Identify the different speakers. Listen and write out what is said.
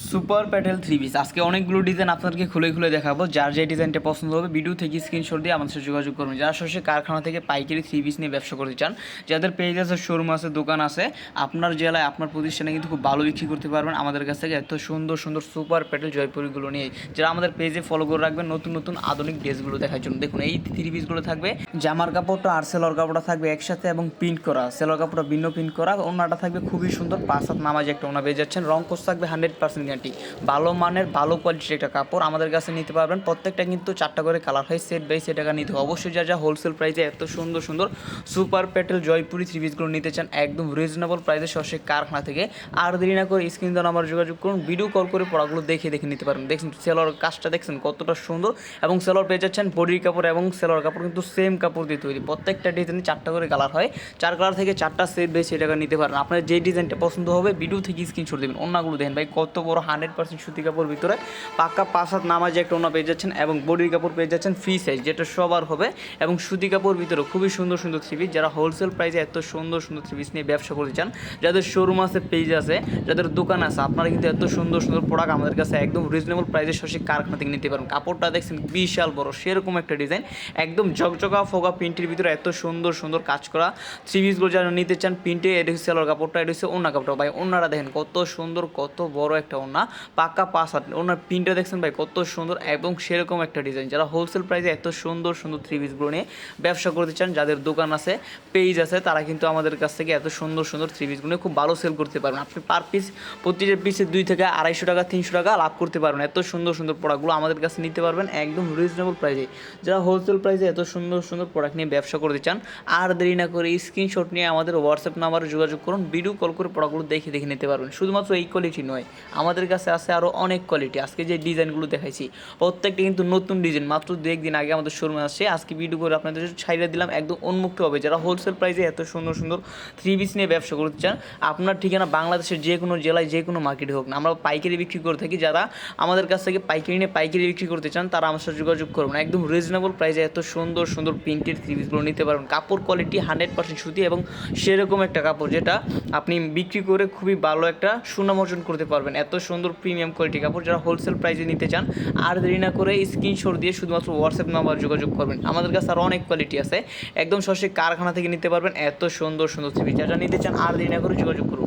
Speaker 1: Super Patel three piece. আজকে অনেকগুলো design আপনাদেরকে খুলে খুলে দেখাবো। যার যে ডিজাইনটা পছন্দ হবে ভিডিও থেকে স্ক্রিনশট দিয়ে আমাদের সাথে যোগাযোগ করবেন যারা সরাসরি কারখানা থেকে পাইকারি থ্রি পিস নিয়ে ব্যবসা করতে চান, যাদের পেজ আছে শোরুম আছে, দোকান আছে, আপনার জেলায়, আপনার প্রতিষ্ঠানে কিন্তু খুব ভালো বিক্রি করতে পারবেন। আমাদের কাছ থেকে এত সুন্দর সুন্দর সুপার প্যাটেল জয়পুরিগুলো নিয়ে যারা আমাদের পেজে ফলো করে রাখবেন, নতুন নতুন আধুনিক ড্রেসগুলো দেখার জন্য। দেখুন, এই থ্রি পিসগুলো থাকবে। জামার কাপড়টা আর সেলর কাপড়টা থাকবে একসাথে এবং প্রিন্ট করা। সেলর কাপড়টা ভিন্ন প্রিন্ট করা। ওনাটা থাকবে খুবই সুন্দর। পাঁচ হাত নামাজ একটা ওনা পেয়ে যাচ্ছেন। রং কোর্স থাকবে হান্ড্রেড পার্সেন্ট গ্যারান্টি ভালো মানের, ভালো কোয়ালিটির একটা কাপড় আমাদের কাছে নিতে পারবেন। প্রত্যেকটা কিন্তু চারটা করে কালার হয় সেট বাই সেট টাকা নিতে অবশ্যই যা যা হোলসেল প্রাইসে এত সুন্দর সুন্দর সুপার প্যাটেল জয়পুরি থ্রি পিসগুলো নিতে চান, একদম রিজনেবল প্রাইসে সরাসরি কারখানা থেকে। আর দেরি না করে স্ক্রিন দেওয়া নাম্বার যোগাযোগ করুন ভিডিও কল করে পড়াগুলো দেখে দেখে নিতে পারবেন। দেখছেন সেলর কাজটা দেখছেন কতটা সুন্দর এবং সেলর পেয়ে যাচ্ছেন বডির কাপড় এবং সেলর কাপড় কিন্তু সেম কাপড় দিয়ে তৈরি। প্রত্যেকটা ডিজাইনে চারটা করে কালার হয়, চার কালার থেকে চারটা সেট বেশি টাকা নিতে পারেন। আপনার যে ডিজাইনটা পছন্দ হবে ভিডিও থেকে স্ক্রিনশট দেবেন। অন্যগুলো দেখেন ভাই, কত বড় হান্ড্রেড পার্সেন্ট সুতি কাপড় ভিতরে। পাক্কা পাঁচ হাত নামাজে একটা ওনা পেয়ে যাচ্ছেন এবং বডির কাপড় পেয়ে যাচ্ছেন ফ্রি সাইজ যেটা সবার হবে। এবং সুতি কাপড় ভিতরে খুবই সুন্দর সুন্দর থ্রি পিস যারা হোলসেল প্রাইসে এত সুন্দর সুন্দর থ্রি পিস নিয়ে ব্যবসা করতে চান, যাদের শোরুম আছে পেজ আছে, যাদের দোকান আছে, আপনারা কিন্তু এত সুন্দর সুন্দর প্রোডাক্ট আমাদের কাছে একদম রিজনেবল প্রাইসে সঠিক কারখানা থেকে নিতে পারেন কাপড়টা দেখছেন বিশাল বড়, সেরকম একটা ডিজাইন একদম ঝকঝকা ফোকা প্রিন্টের ভিতরে এত সুন্দর সুন্দর কাজ করা। থ্রি পিসগুলো যারা নিতে চান প্রিন্টে এটা হচ্ছে কাপড়টা, এটা হচ্ছে ওনা কাপড়টা। ভাই, ওনারা দেখেন কত সুন্দর, কত বড় একটা ওনা পাকা পাঁচ হাত। ওনার প্রিন্টটা দেখছেন ভাই, কত সুন্দর এবং সেরকম একটা ডিজাইন যারা হোলসেল প্রাইসে এত সুন্দর সুন্দর থ্রি পিসগুলো নিয়ে ব্যবসা করতে চান, যাদের দোকান আছে পেজ আছে, তারা কিন্তু আমাদের কাছ থেকে এত সুন্দর সুন্দর থ্রি পিসগুলো খুব ভালো সেল করতে পারবেন। আপনি পার পিস প্রতিটা পিসে দুই থেকে আড়াইশো টাকা, তিনশো টাকা লাভ করতে পারবেন। এত সুন্দর সুন্দর প্রোডাক্টগুলো আমাদের কাছে নিতে পারবেন একদম রিজনেবল প্রাইসে যারা হোলসেল প্রাইসে এত সুন্দর সুন্দর প্রোডাক্ট নিয়ে ব্যবসা করতে চান, আর দেরি না করে স্ক্রিনশট নিয়ে আমাদের হোয়াটসঅ্যাপ নাম্বারে যোগাযোগ করুন ভিডিও কল করে প্রোডাক্টগুলো দেখে দেখে নিতে পারবেন। শুধুমাত্র এই কোয়ালিটি নয়, আমাদের কাছে আছে আরও অনেক কোয়ালিটি আজকে যে ডিজাইনগুলো দেখাইছি, প্রত্যেকটা কিন্তু নতুন ডিজাইন। মাত্র দু একদিন আগে আমাদের শোরুমে আসছে। আজকে ভিডিও করে আপনাদের ছাইড়ে দিলাম, একদম উন্মুক্ত হবে। যারা হোলসেল প্রাইসে এত সুন্দর সুন্দর থ্রি পিস নিয়ে ব্যবসা করতে চান, আপনার ঠিকানা বাংলাদেশের যে কোনো জেলায়, যে কোনো মার্কেটে হোক না, আমরা পাইকারি বিক্রি করে থাকি। যারা আমাদের কাছ থেকে পাইকারি নিয়ে পাইকারি বিক্রি করতে চান, তারা আমার সাথে যোগাযোগ করবেন একদম রিজনেবল প্রাইসে এত সুন্দর সুন্দর প্রিন্টেড থ্রি পিসগুলো নিতে পারবেন। কাপড় কোয়ালিটি হান্ড্রেড পার্সেন্ট সুতি এবং সেরকম একটা কাপড় যেটা আপনি বিক্রি করে খুবই ভালো একটা সুনাম অর্জন করতে পারবেন। এত সুন্দর প্রিমিয়াম কোয়ালিটি কাপড় যারা হোলসেল প্রাইসে নিতে চান, আর দেরি না করে স্ক্রিনশট দিয়ে শুধুমাত্র হোয়াটসঅ্যাপ নাম্বার যোগাযোগ করবেন। আমাদের কাছে আর অনেক কোয়ালিটি আছে। একদম সরাসরি কারখানা থেকে নিতে পারবেন। এত সুন্দর সুন্দর পিস যারা নিতে চান, আর দেরি না করে যোগাযোগ করুন।